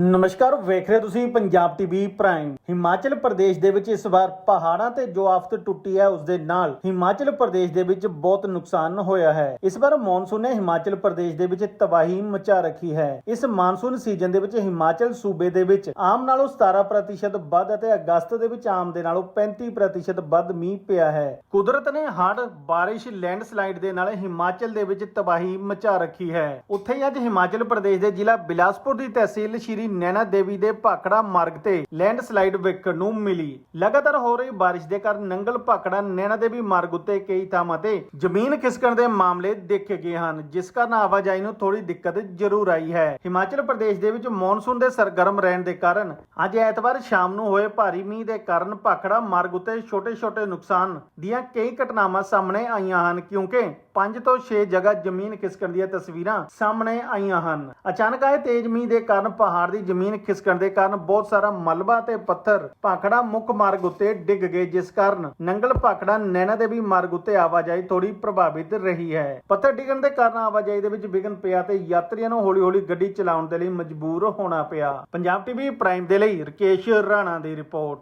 ਨਮਸਕਾਰ, ਵੇਖ ਰਹੇ ਤੁਸੀਂ ਪੰਜਾਬ ਟੀਵੀ ਪ੍ਰਾਈਮ। ਹਿਮਾਚਲ ਪ੍ਰਦੇਸ਼ ਦੇ ਵਿੱਚ ਇਸ ਵਾਰ ਪਹਾੜਾਂ ਤੇ ਜੋ ਆਫਤ ਟੁੱਟੀ ਹੈ, ਉਸ ਦੇ ਨਾਲ ਹਿਮਾਚਲ ਪ੍ਰਦੇਸ਼ ਦੇ ਵਿੱਚ ਬਹੁਤ ਨੁਕਸਾਨ ਹੋਇਆ ਹੈ। ਇਸ ਵਾਰ ਮੌਨਸੂਨ ਨੇ ਹਿਮਾਚਲ ਪ੍ਰਦੇਸ਼ ਦੇ ਵਿੱਚ ਤਬਾਹੀ ਮਚਾ ਰੱਖੀ ਹੈ। ਇਸ ਮਾਨਸੂਨ ਸੀਜ਼ਨ ਦੇ ਵਿੱਚ ਹਿਮਾਚਲ ਸੂਬੇ ਦੇ ਵਿੱਚ ਆਮ ਨਾਲੋਂ 17% ਵੱਧ ਅਤੇ ਅਗਸਤ ਦੇ ਵਿੱਚ ਆਮ ਦੇ ਨਾਲੋਂ 35% ਵੱਧ ਮੀਂਹ ਪਿਆ ਹੈ। ਕੁਦਰਤ ਨੇ ਹੜ੍ਹ, ਬਾਰਿਸ਼, ਲੈਂਡਸਲਾਈਡ ਦੇ ਨਾਲ ਹਿਮਾਚਲ ਦੇ ਵਿੱਚ ਤਬਾਹੀ ਮਚਾ ਰੱਖੀ ਹੈ। ਉੱਥੇ ਅੱਜ ਹਿਮਾਚਲ ਪ੍ਰਦੇਸ਼ ਦੇ ਜ਼ਿਲ੍ਹਾ ਬਿਲਾਸਪੁਰ ਦੀ ਤਹਿਸੀਲ ਸ਼੍ਰੀ ਨੈਣਾ ਦੇਵੀ ਦੇ ਭਾਖੜਾ ਮਾਰਗ ਤੇ ਲੈਂਡਸਲਾਈਡ ਵੇਖਣ ਨੂੰ ਮਿਲੀ। ਲਗਾਤਾਰ ਹੋ ਰਹੀ ਬਾਰਿਸ਼ ਦੇ ਕਾਰਨ ਨੰਗਲ ਭਾਖੜਾ ਨੈਣਾ ਦੇਵੀ ਮਾਰਗ ਉੱਤੇ ਕਈ ਥਾਵਾਂ ਤੇ ਜ਼ਮੀਨ ਖਿਸਕਣ ਦੇ ਮਾਮਲੇ ਦੇਖੇ ਗਏ ਹਨ, ਜਿਸ ਕਾਰਨ ਆਵਾਜਾਈ ਨੂੰ ਥੋੜੀ ਦਿੱਕਤ ਜ਼ਰੂਰ ਆਈ ਹੈ। ਹਿਮਾਚਲ ਪ੍ਰਦੇਸ਼ ਦੇ ਵਿੱਚ ਮੌਨਸੂਨ ਦੇ ਸਰਗਰਮ ਰਹਿਣ ਦੇ ਕਾਰਨ ਅੱਜ ਐਤਵਾਰ ਸ਼ਾਮ ਨੂੰ ਹੋਏ ਭਾਰੀ ਮੀਂਹ ਦੇ ਕਾਰਨ ਭਾਖੜਾ ਮਾਰਗ ਉੱਤੇ ਛੋਟੇ-ਛੋਟੇ ਨੁਕਸਾਨ ਦੀਆਂ ਕਈ ਘਟਨਾਵਾਂ ਸਾਹਮਣੇ ਆਈਆਂ ਹਨ, ਕਿਉਂਕਿ 5 ਤੋਂ 6 ਜਗ੍ਹਾ ਜ਼ਮੀਨ ਖਿਸਕਣ ਦੀਆਂ ਤਸਵੀਰਾਂ ਸਾਹਮਣੇ ਆਈਆਂ ਹਨ। ਅਚਾਨਕ ਆਏ ਤੇਜ਼ ਮੀਂਹ ਦੇ ਕਾਰਨ ਪਹਾੜ ਦੀ ਜ਼ਮੀਨ ਖਿਸਕਣ ਦੇ ਕਾਰਨ ਬਹੁਤ ਸਾਰਾ ਮਲਬਾ ਤੇ ਪੱਥਰ ਭਾਖੜਾ ਮੁੱਖ ਮਾਰਗ ਉੱਤੇ ਡਿੱਗ ਗਏ, ਜਿਸ ਕਾਰਨ ਨੰਗਲ ਭਾਖੜਾ ਨੈਣਾ ਦੇਵੀ ਮਾਰਗ ਉੱਤੇ ਆਵਾਜਾਈ ਥੋੜੀ ਪ੍ਰਭਾਵਿਤ ਰਹੀ ਹੈ। ਪੱਥਰ ਡਿੱਗਣ ਦੇ ਕਾਰਨ ਆਵਾਜਾਈ ਦੇ ਵਿੱਚ ਵਿਘਨ ਪਿਆ ਤੇ ਯਾਤਰੀਆਂ ਨੂੰ ਹੌਲੀ-ਹੌਲੀ ਗੱਡੀ ਚਲਾਉਣ ਦੇ ਲਈ ਮਜਬੂਰ ਹੋਣਾ ਪਿਆ। ਪੰਜਾਬ ਟੀਵੀ ਪ੍ਰਾਈਮ ਦੇ ਲਈ ਰਕੇਸ਼ ਰਾਣਾ ਦੀ ਰਿਪੋਰਟ।